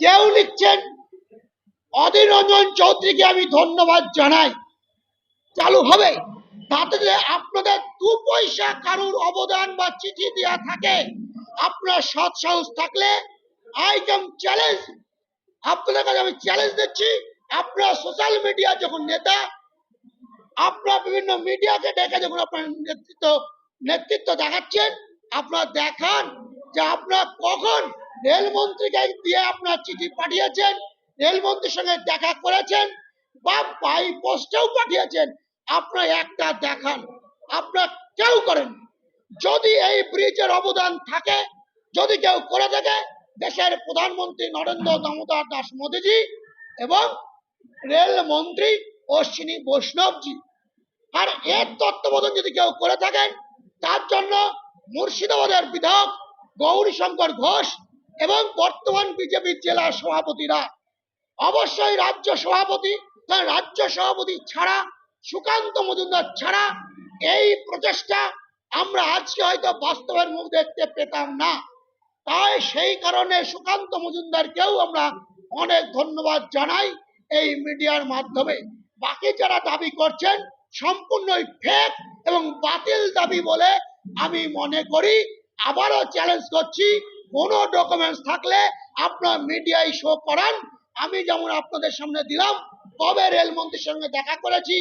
কেউ লিখছেন, অধীর রঞ্জন চৌধুরীকে আমি ধন্যবাদ জানাই। চালু হবে। তাতে যে আপনাদের দু পয়সা কারুর অবদান বা চিঠি দেওয়া থাকে, আপনার সৎ সাহস থাকলে আই ক্যান চ্যালেঞ্জ আপনাদের কাছে আমি চ্যালেঞ্জ দিচ্ছি। আপনার সোশ্যাল মিডিয়া যখন নেতা, আপনার বিভিন্ন মিডিয়াকে ডেকে যখন আপনার নেতৃত্ব নেতৃত্ব দেখাচ্ছেন, আপনারা দেখান যে আপনারা কখন রেলমন্ত্রীকে দিয়ে আপনার চিঠি পাঠিয়েছেন, রেলমন্ত্রীর সঙ্গে দেখা করেছেন বা পোস্টেও পাঠিয়েছেন, আপনারা একটা দেখান, আপনারা কেউ করেন যদি এই ব্রিজের অবদান থাকে, যদি কেউ করে থাকে, দেশের প্রধানমন্ত্রী নরেন্দ্র দামোদর দাস মোদীজি এবং রেলমন্ত্রী অশ্বিনী বৈষ্ণবজি। আর এর তত্ত্বাবধান যদি কেউ করে থাকেন, তার জন্য মুর্শিদাবাদের বিধায়ক গৌরী শঙ্কর ঘোষ এবং বর্তমান বিজেপির জেলা সভাপতিরা। অবশ্যই রাজ্য সভাপতি কারণ রাজ্য সভাপতি ছাড়া, সুকান্ত মজুমদার ছাড়া এই প্রচেষ্টা আমরা আজকে হয়তো বাস্তবের মুখ দেখতে পেতাম না। তাই সেই কারণে সুকান্ত মজুমদারকেও আমরা অনেক ধন্যবাদ জানাই এই মিডিয়ার মাধ্যমে। বাকি যারা দাবি করছেন, সম্পূর্ণই ফেক এবং বাতিল দাবি বলে আমি মনে করি। আবারও চ্যালেঞ্জ করছি কোনো ডকুমেন্টস থাকলে আপনার মিডিয়ায় শো করান। আমি যেমন আপনাদের সামনে দিলাম কবে রেলমন্ত্রীর সঙ্গে দেখা করেছি,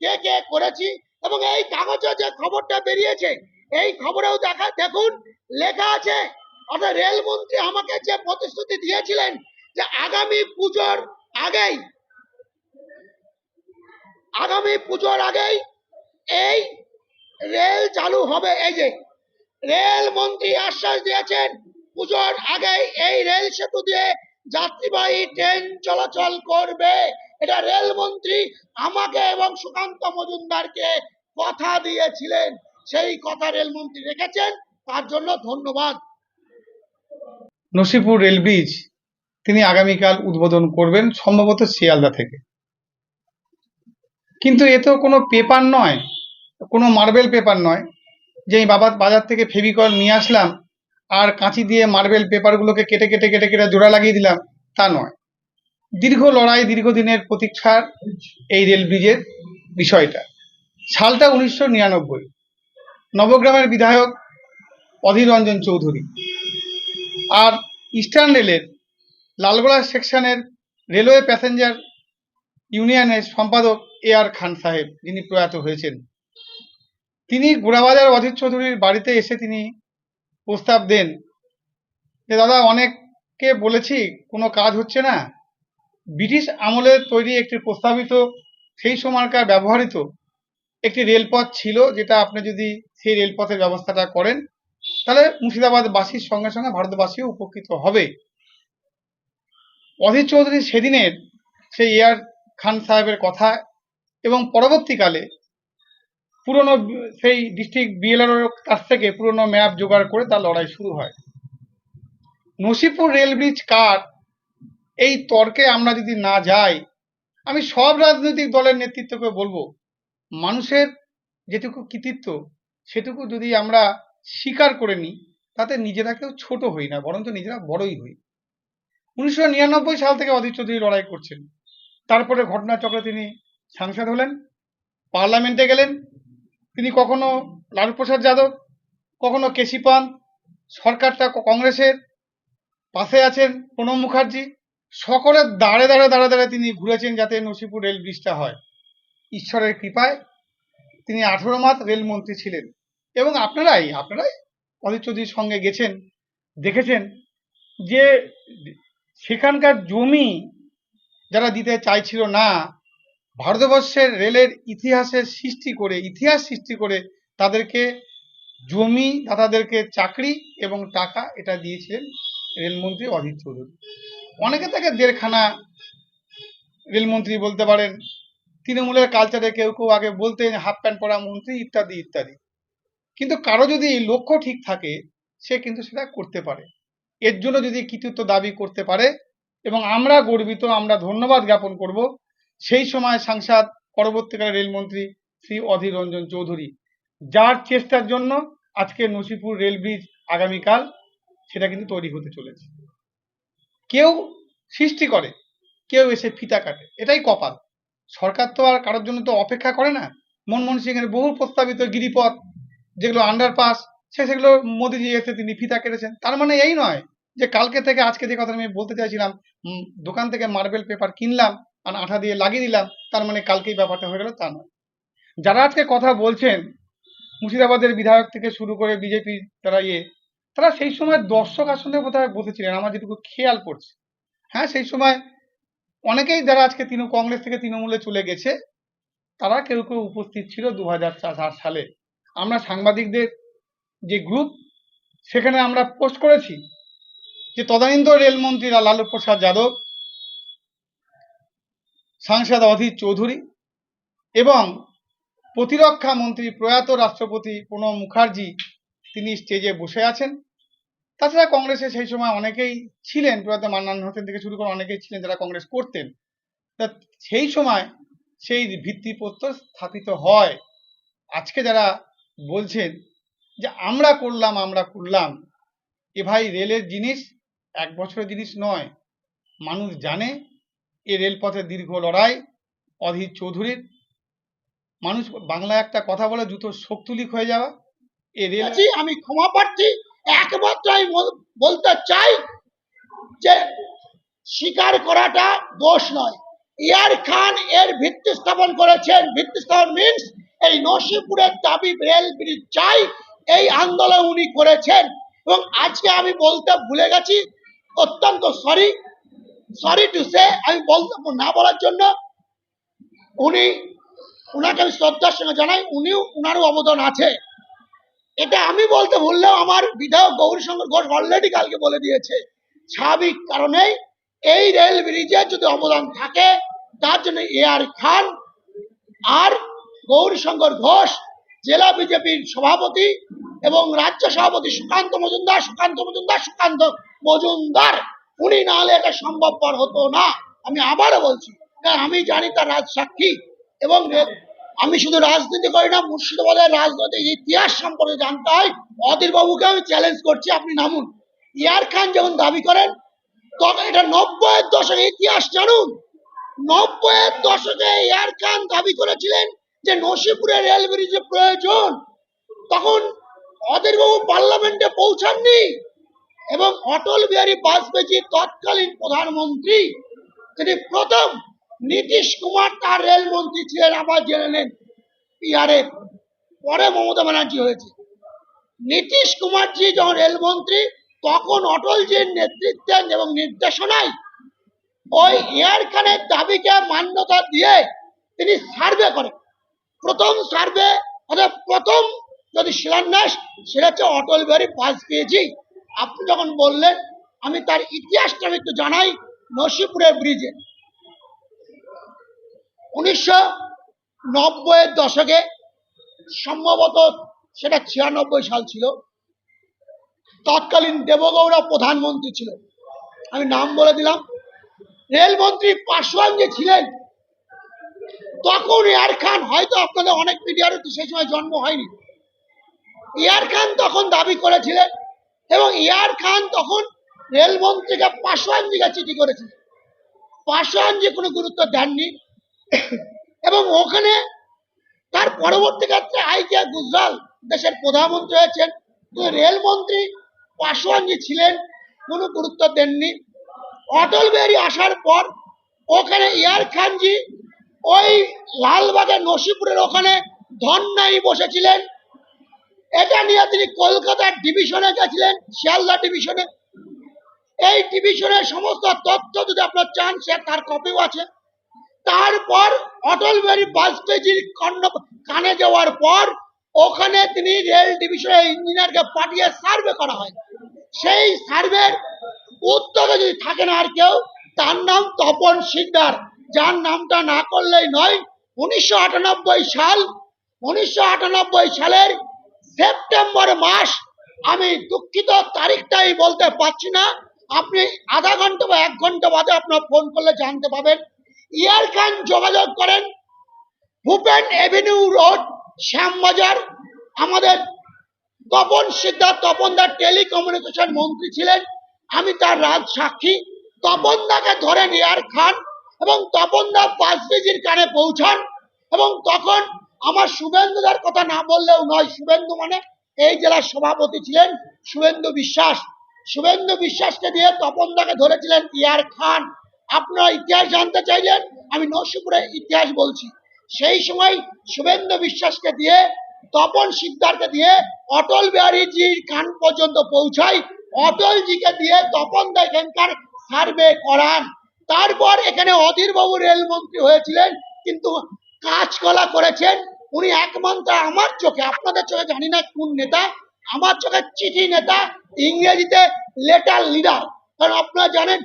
কে কে করেছি, এবং এই কাগজে যে খবরটা বেরিয়েছে, এই খবরেও দেখা, দেখুন, লেখা আছে, অর্থাৎ রেলমন্ত্রী আমাকে যে প্রতিশ্রুতি দিয়েছিলেন যে আগামী পুজোর আগেই, আগামী পুজোর আগেই এই রেল চালু হবে। এই যে রেল মন্ত্রী আশ্বাস দিয়েছেন পুজোর আগেই এই রেল সেতু দিয়ে যাত্রীবাহী ট্রেন চলাচল করবে। এটা রেল মন্ত্রী আমাকে এবং সুকান্ত মজুমদারকে কথা দিয়েছিলেন। সেই কথা রেলমন্ত্রী রেখেছেন। তার জন্য ধন্যবাদ। নসিপুর রেল ব্রিজ তিনি আগামীকাল উদ্বোধন করবেন, সম্ভবত শিয়ালদা থেকে। কিন্তু এ তো কোনো পেপার নয়, কোনো মার্বেল পেপার নয় যে বাবা বাজার থেকে ফেভিকল নিয়ে আসলাম আর কাঁচি দিয়ে মার্বেল পেপারগুলোকে কেটে কেটে কেটে কেটে জোড়া লাগিয়ে দিলাম, তা নয়। দীর্ঘ লড়াই, দীর্ঘদিনের প্রতীক্ষার এই রেল ব্রিজের বিষয়টা। সালটা উনিশশো নিরানব্বই। নবগ্রামের বিধায়ক অধীর রঞ্জন চৌধুরী। আর ইস্টার্ন রেলের লালগোলা সেকশনের রেলওয়ে প্যাসেঞ্জার ইউনিয়নের সম্পাদক এ আর খান সাহেব, যিনি প্রয়াত হয়েছেন। তিনি গোড়াবাজার অধীর চৌধুরীর বাড়িতে এসে তিনি প্রস্তাব দেন যে, দাদা, অনেককে বলেছি, কোনো কাজ হচ্ছে না। ব্রিটিশ আমলের তৈরি একটি প্রস্তাবিত সেই সময়কার ব্যবহৃত একটি রেলপথ ছিল, যেটা আপনি যদি সেই রেলপথের ব্যবস্থাটা করেন, তাহলে মুর্শিদাবাদবাসীর সঙ্গে সঙ্গে ভারতবাসীও উপকৃত হবে। অধীর চৌধুরী সেদিনের সেই এয়ার খান সাহেবের কথা এবং পরবর্তীকালে পুরনো সেই ডিস্ট্রিক্ট বিএলআর কাছ থেকে পুরনো ম্যাপ জোগাড় করে তার লড়াই শুরু হয়। নসিপুর রেল ব্রিজ কার? এই তর্কে আমরা যদি না যাই, আমি সব রাজনৈতিক দলের নেতৃত্বকে বলব, মানুষের যেটুকু কৃতিত্ব, সেটুকু যদি আমরা স্বীকার করে নিই, তাতে নিজেরা কেউ ছোট হই না, বরঞ্চ নিজেরা বড়ই হই। উনিশশো নিরানব্বই সাল থেকে অধীর চৌধুরী লড়াই করছেন। তারপরে ঘটনাচক্রে তিনি সাংসদ হলেন, পার্লামেন্টে গেলেন তিনি কখনো লালু প্রসাদ যাদব, কখনো কেসি পান সরকারটা কংগ্রেসের পাশে আছেন প্রণব মুখার্জি সকলের দাঁড়ে দাঁড়ে দাঁড়ে দাঁড়ে তিনি ঘুরেছেন যাতে নসিপুর রেল ব্রিজটা হয়। ঈশ্বরের কৃপায় তিনি আঠেরো মাস রেলমন্ত্রী ছিলেন। এবং আপনারাই আপনারাই অধীর চৌধুরীর সঙ্গে গেছেন, দেখেছেন যে সেখানকার জমি যারা দিতে চাইছিল না ভারতবর্ষের রেলের ইতিহাসের সৃষ্টি করে, ইতিহাস সৃষ্টি করে তাদেরকে জমি দাদাদেরকে চাকরি এবং টাকা এটা দিয়েছিলেন রেলমন্ত্রী অধীর চৌধুরী। অনেকে তাকে দেড়খানা রেলমন্ত্রী বলতে পারেন, তৃণমূলের কালচারে কেউ কেউ আগে বলতেন হাফ প্যান্ট পরা মন্ত্রী, ইত্যাদি ইত্যাদি। কিন্তু কারও যদি লক্ষ্য ঠিক থাকে, সে কিন্তু সেটা করতে পারে। এর জন্য যদি কৃতিত্ব দাবি করতে পারে, এবং আমরা গর্বিত, আমরা ধন্যবাদ জ্ঞাপন করব সেই সময় সাংসদ, পরবর্তীকালে রেলমন্ত্রী শ্রী অধীর রঞ্জন চৌধুরী। যার চেষ্টার জন্য আজকে নসিপুর রেল ব্রিজ আগামীকাল সেটা কিন্তু তৈরি হতে চলেছে। কেউ সৃষ্টি করে, কেউ এসে ফিতা কাটে, এটাই কপাল। সরকার তো আর কারোর জন্য তো অপেক্ষা করে না। মনমোহন সিং এর বহু প্রস্তাবিত গিরিপথ, যেগুলো আন্ডারপাস সে সেগুলো মোদিজি এসে তিনি ফিতা কেটেছেন। তার মানে এই নয় যে কালকে থেকে আজকে যে কথা আমি বলতে চাইছিলাম দোকান থেকে মার্বেল পেপার কিনলাম আর আঠা দিয়ে লাগিয়ে দিলাম, তার মানে কালকেই ব্যাপারটা হয়ে গেল, তা নয়। যারা আজকে কথা বলছেন, মুর্শিদাবাদের বিধায়ক থেকে শুরু করে বিজেপি তারা ইয়ে তারা সেই সময় দর্শক আসনে বোধহয় বসেছিলেন, আমার যেটুকু খেয়াল করছে হ্যাঁ সেই সময় অনেকেই যারা আজকে তৃণ কংগ্রেস থেকে তৃণমূলে চলে গেছে, তারা কেউ কেউ উপস্থিত ছিল দু হাজার সালে। আমরা সাংবাদিকদের যে গ্রুপ, সেখানে আমরা পোস্ট করেছি যে তদানীন্তন রেলমন্ত্রী লালু প্রসাদ যাদব সাংসদ অধীর চৌধুরী এবং প্রতিরক্ষা মন্ত্রী প্রয়াত রাষ্ট্রপতি প্রণব মুখার্জি তিনি স্টেজে বসে আছেন। তাছাড়া কংগ্রেসে সেই সময় অনেকেই ছিলেন, প্রয়াত মান্নান হোসেন থেকে শুরু করে অনেকেই ছিলেন যারা কংগ্রেস করতেন। তা সেই সময় সেই ভিত্তিপ্রস্তর স্থাপিত হয়। আজকে যারা বলছেন যে আমরা করলাম আমরা করলাম, এ ভাই রেলের জিনিস এক বছরের জিনিস নয়। মানুষ জানে এ রেলপথের দীর্ঘ লড়াই, অধীর চৌধুরীর। মানুষ বাংলা একটা কথা বলে, জুতো শক্তিলিক হয়ে যাওয়া এ রেল আমি ক্ষমা প্রার্থী। একমাত্র আমি বলতে চাই যে স্বীকার করাটা দোষ নয়। ইয়ার খান এর ভিত্তি স্থাপন করেছেন। ভিত্তি স্থাপন মিন্স এই নসিপুরের দাবি রেল ব্রিজ চাই, এই আন্দোলন উনি করেছেন। এবং আজকে আমি বলতে ভুলে গেছি, অত্যন্ত সরি সরি টু সে আমি বলতে না বলার জন্য উনি, উনাকে আমি শ্রদ্ধার সঙ্গে জানাই, উনিও উনারও অবদান আছে। এটা আমি বলতে বললেও আমার বিধায়ক গৌরীশঙ্কর ঘোষ অলরেডি কালকে বলে দিয়েছে। স্বাভাবিক কারণেই এই রেল ব্রিজের যদি অবদান থাকে, তার জন্য এ আর খান আর গৌরীশঙ্কর ঘোষ, জেলা বিজেপির সভাপতি এবং রাজ্য সভাপতি সুকান্ত মজুমদার সুকান্ত মজুমদার সুকান্ত মজুমদার উনি না হলে এটা সম্ভবপর হতো না। আমি আবারও বলছি আমি জানি তার রাজ সাক্ষী এবং আমি শুধু রাজনীতি করি না, মুর্শিদাবাদের রাজনৈতিক ইতিহাস সম্পর্কে জানতে হয়। অধীর বাবুকে আমি চ্যালেঞ্জ করছি, আপনি নামুন। ইয়ার খান যখন দাবি করেন, তখন এটা নব্বইয়ের দশকে ইতিহাস জানুন। নব্বইয়ের দশকে ইয়ার খান দাবি করেছিলেন যে নসিপুরে রেল ব্রিজের প্রয়োজন। তখন অধীরবাবু পার্লামেন্টে পৌঁছাননি। এবং অটল বিহারী বাজপেয়ী তৎকালীন প্রধানমন্ত্রী, তিনি প্রথম নীতিশ কুমার, তার রেলমন্ত্রী ছিলেন, আবার জেনে নেন বিহারে পরে মমতা ব্যানার্জি হয়েছে। নীতিশ কুমারজি যখন রেলমন্ত্রী তখন অটলজির নেতৃত্বে এবং নির্দেশনায় ওই এয়ার খানের দাবিকে মান্যতা দিয়ে তিনি সার্ভে করেন। প্রথম সার্ভে, অর্থাৎ প্রথম যদি শিলান্যাস, সেটা হচ্ছে অটল বিহারী বাজপেয়ীজি। আপনি যখন বললেন, আমি তার ইতিহাসটা আমি একটু জানাই, নসিপুরের ব্রিজে উনিশশো নব্বইয়ের দশকে সম্ভবত সেটা ছিয়ানব্বই সাল ছিল, তৎকালীন দেবগৌড়া প্রধানমন্ত্রী ছিল। আমি নাম বলে দিলাম। রেলমন্ত্রী পাসওয়ান যে ছিলেন। তখন এয়ার খান, হয়তো আপনাদের অনেক মিডিয়ারও তো সেই সময় জন্ম হয়নি। এয়ার খান তখন দাবি করেছিলেন এবং ইয়ার খান তখন রেলমন্ত্রীকে পাসওয়ানজিকে চিঠি করেছিলেন পাসওয়ানজি কোনো গুরুত্ব দেননি। এবং ওখানে তার পরবর্তী ক্ষেত্রে আইজিয়া গুজরাল দেশের প্রধানমন্ত্রী হয়েছেন। কিন্তু রেলমন্ত্রী পাসওয়ানজি ছিলেন, কোনো গুরুত্ব দেননি। অটল বিহারী আসার পর ওখানে ইয়ার খানজি ওই লালবাগের নসিপুরের ওখানে ধন্যায় বসেছিলেন। এটা নিয়ে তিনি কলকাতার ডিভিশনে গেছিলেন, শিয়ালদা ডিভিশনে এই ডিভিশনের সমস্ত তথ্য যদি আপনার চান সে তার কপিও আছে। তারপর অটল বিহারী বাজপেয়ীজির কর্ণ কানে যাওয়ার পর ওখানে তিনি রেল ডিভিশনের ইঞ্জিনিয়ারকে পাঠিয়ে সার্ভে করা হয়। সেই সার্ভের উদ্যোগে যদি থাকেন আর কেউ, তার নাম তপন সিকদার যার নামটা না করলেই নয়, উনিশশো সাল, উনিশশো আটানব্বই সালের সেপ্টেম্বর মাস আমি দুঃখিত, তারিখটাই বলতে পারছি না। আপনি আধা ঘণ্টা বা এক ঘণ্টা বাদে আপনার ফোন করলে জানতে পাবেন ইয়ার খান যোগাযোগ করেন। Bhupen avenue road, Shyambazar. আমাদের তপন সিদ্ধার্থ তপন দার টেলিকমিউনিকেশন মন্ত্রী ছিলেন। আমি তার রাজ সাক্ষী। তপনদাকে ধরেন নেয়ার খান এবং তপনদা বাজপেয়ীজির কানে পৌঁছান এবং তখন আমার শুভেন্দুদার কথা না বললেও নয়, শুভেন্দু মানে এই জেলার সভাপতি ছিলেন শুভেন্দু বিশ্বাস। শুভেন্দু বিশ্বাসকে দিয়ে তপনদাকে ধরেছিলেন ইয়ার খান। আপনারা ইতিহাস জানতে চাইলেন, আমি নরসিংপুরের ইতিহাস বলছি। সেই সময় শুভেন্দু বিশ্বাসকে দিয়ে, তপন সিকদারকে দিয়ে অটল বিহারীজির কান পর্যন্ত পৌঁছায় অটলজিকে দিয়ে তপন দা এখানকার সার্ভে করান। তারপর এখানে অধীরবাবু রেলমন্ত্রী হয়েছিলেন, কিন্তু কাজকলা করেছেন উনি একমাত্র আমার চোখে, আপনাদের চোখে জানি না কোন নেতা, আমার চোখে চিঠি নেতা, ইংরেজিতে লেটার লিডার কারণ আপনারা জানেন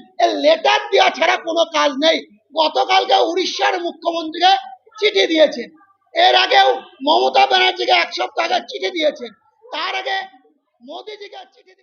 লেটার দেওয়া ছাড়া কোনো কাজ নেই। গতকালকে উড়িষ্যার মুখ্যমন্ত্রীকে চিঠি দিয়েছেন। এর আগেও মমতা ব্যানার্জিকে এক সপ্তাহ আগে চিঠি দিয়েছেন। তার আগে মোদিজিকে চিঠি